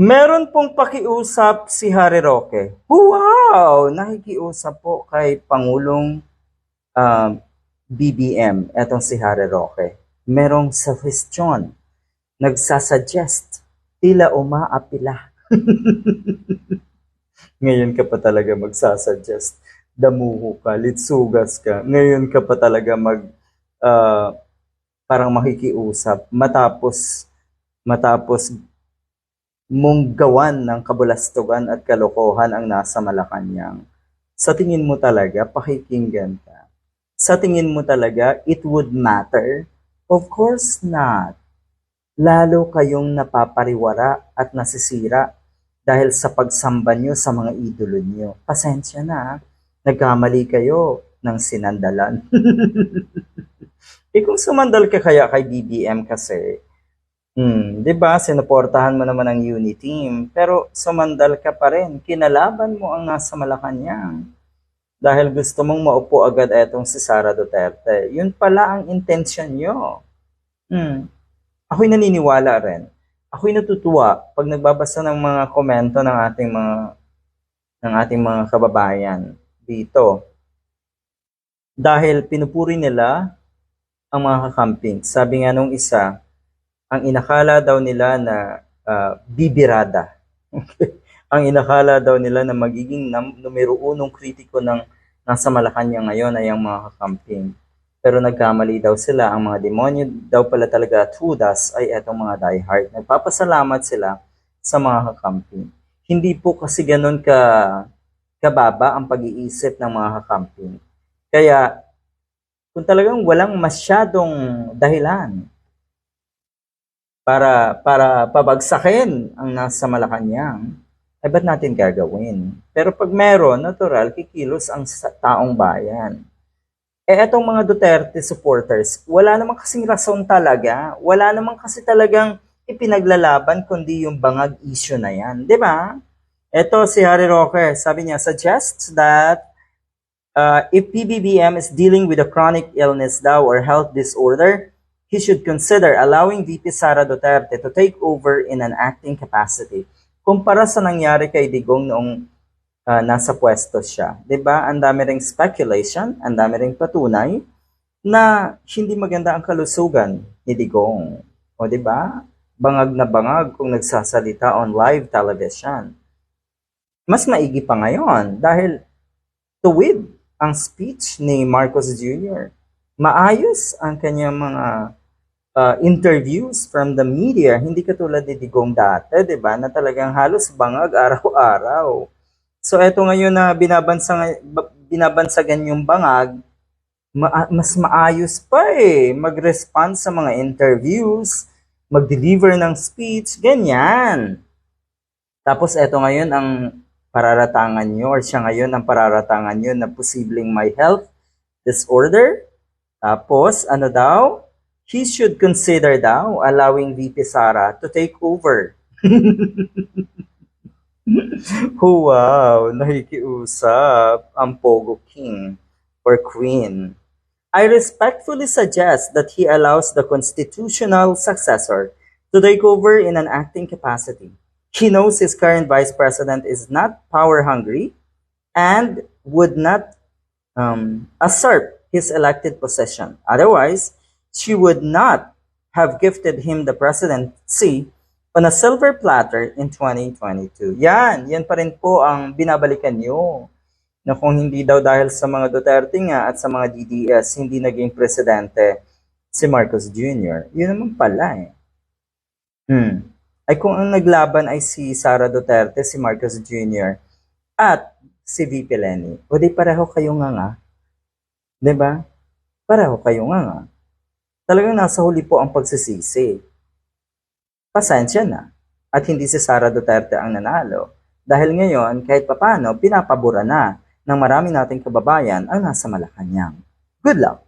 Meron pong pakiusap si Harry Roque. Wow! Nakikiusap po kay Pangulong um, BBM, etong si Harry Roque. Merong suggestion, nagsasuggest, tila umaapila. Ngayon ka pa talaga magsasuggest. Damuho ka, litsugas ka. Ngayon ka pa talaga mag, ah, parang makikiusap. Matapos, matapos mong gawan ng kabulastugan at kalokohan ang nasa Malacanang. Sa tingin mo talaga, pakikinggan ka. Sa tingin mo talaga, it would matter? Of course not. Lalo kayong napapariwara at nasisira dahil sa pagsamba nyo sa mga idolo nyo. Pasensya na, nagkamali kayo ng sinandalan. eh kung sumandal ka kaya kay BBM kasi, Hmm, 'di ba? Sinuportahan mo naman ang Uni Team, pero sumandal ka pa rin. Kinalaban mo ang nasa Malacanang. Dahil gusto mong maupo agad etong si Sara Duterte. Yun pala ang intention nyo. Hmm. Ako'y naniniwala rin. Ako'y natutuwa pag nagbabasa ng mga komento ng ating mga ng ating mga kababayan dito. Dahil pinupuri nila ang mga kakamping. Sabi nga nung isa, ang inakala daw nila na ah, bibirada. ang inakala daw nila na magiging nam- numero unong kritiko ng nasa Malacanang ngayon ay ang mga kakamping. Pero nagkamali daw sila. Ang mga demonyo daw pala talaga at Judas ay etong mga diehard. Nagpapasalamat sila sa mga kakamping. Hindi po kasi ganun ka kababa ang pag-iisip ng mga kakamping. Kaya kung talagang walang masyadong dahilan para para pabagsakin ang nasa Malacanang, ay ba't natin gagawin? Pero pag meron, natural, kikilos ang taong bayan. Eh, etong mga Duterte supporters, wala namang kasing rason talaga. Wala namang kasi talagang ipinaglalaban kundi yung bangag issue na yan. Ba? Ito si Harry Roque, sabi niya, suggests that uh, if PBBM is dealing with a chronic illness daw or health disorder, he should consider allowing VP Sara Duterte to take over in an acting capacity. Kumpara sa nangyari kay Digong noong ah, nasa pwesto siya. 'Di ba? Ang dami ring speculation, ang dami ring patunay na hindi maganda ang kalusugan ni Digong. O 'di ba? Bangag na bangag kung nagsasalita on live television. Mas maigi pa ngayon dahil tuwid ang speech ni Marcos Jr. Maayos ang kanyang mga uh, interviews from the media, hindi katulad ni Digong dati, 'di ba? Na talagang halos bangag araw-araw. So eto ngayon na binabansa binabansagan yung bangag, ma- mas maayos pa eh mag-respond sa mga interviews, mag-deliver ng speech, ganyan. Tapos eto ngayon ang pararatangan nyo or siya ngayon ang pararatangan nyo na posibleng may health disorder. Tapos ano daw? He should consider daw allowing VP Sara to take over. wow, nakikiusap ang Pogo King or Queen. I respectfully suggest that he allows the constitutional successor to take over in an acting capacity. He knows his current vice president is not power hungry and would not um, usurp his elected position. Otherwise, she would not have gifted him the presidency on a silver platter in 2022. Yan, yan pa rin po ang binabalikan nyo. Na kung hindi daw dahil sa mga Duterte nga at sa mga DDS, hindi naging presidente si Marcos Jr. Yun naman pala eh. Hmm. Ay kung ang naglaban ay si Sara Duterte, si Marcos Jr. at si VP Lenny, o di pareho kayo nga nga. ba? Pareho kayo nga nga. Talagang nasa huli po ang pagsisisi. Pasensya na. At hindi si Sara Duterte ang nanalo. Dahil ngayon, kahit papano, pinapabura na ng marami nating kababayan ang nasa Malacanang. Good luck!